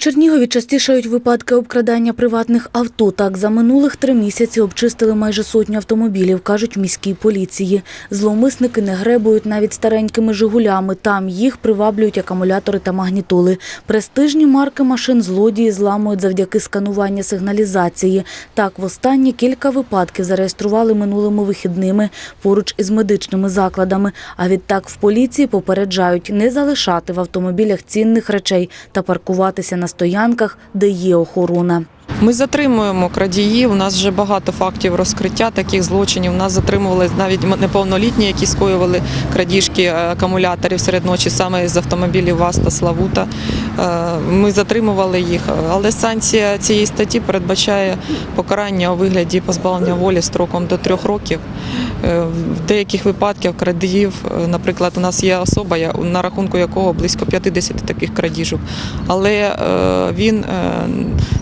Чернігові частішають випадки обкрадання приватних авто. Так, за минулих три місяці обчистили майже сотню автомобілів, кажуть в міській поліції. Зловмисники не гребують навіть старенькими «Жигулями». Там їх приваблюють акумулятори та магнітоли. Престижні марки машин злодії зламують завдяки скануванню сигналізації. Так, востаннє кілька випадків зареєстрували минулими вихідними поруч із медичними закладами. А відтак в поліції попереджають не залишати в автомобілях цінних речей та паркуватися на стоянках, де є охорона. Ми затримуємо крадіїв. У нас вже багато фактів розкриття таких злочинів. У нас затримували навіть неповнолітні, які скоювали крадіжки е, акумуляторів серед ночі саме з автомобілів ВАЗ та Славута. Е, Ми затримували їх, але санкція цієї статті передбачає покарання у вигляді позбавлення волі строком до трьох років. Е, В деяких випадках крадіїв, е, наприклад, у нас є особа, на рахунку якого близько 50 таких крадіжок, але він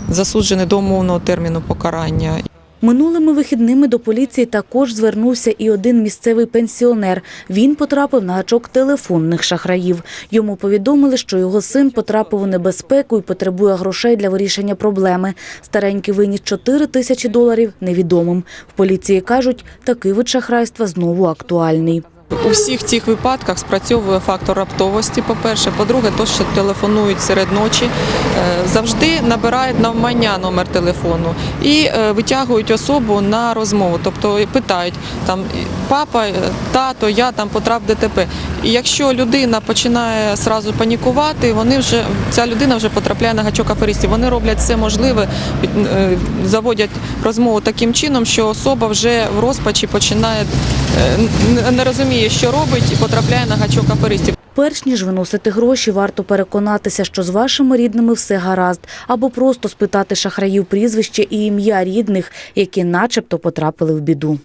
засуджений до умовного терміну покарання. Минулими вихідними до поліції також звернувся і один місцевий пенсіонер. Він потрапив на гачок телефонних шахраїв. Йому повідомили, що його син потрапив у небезпеку і потребує грошей для вирішення проблеми. Старенький виніс 4 тисячі доларів невідомим. В поліції кажуть, такий вид шахрайства знову актуальний. У всіх цих випадках спрацьовує фактор раптовості. По-перше, по-друге, то, що телефонують серед ночі, е, завжди набирають навмання номер телефону і е, витягують особу на розмову. Тобто питають там папа, е, тато, я там потрап ДТП. І якщо людина починає сразу панікувати, вони вже ця людина вже потрапляє на гачок аферистів. Вони роблять все можливе, заводять розмову таким чином, що особа вже в розпачі починає не розуміє, що робить, і потрапляє на гачок аферистів. Перш ніж виносити гроші, варто переконатися, що з вашими рідними все гаразд, або просто спитати шахраїв прізвище і ім'я рідних, які начебто потрапили в біду.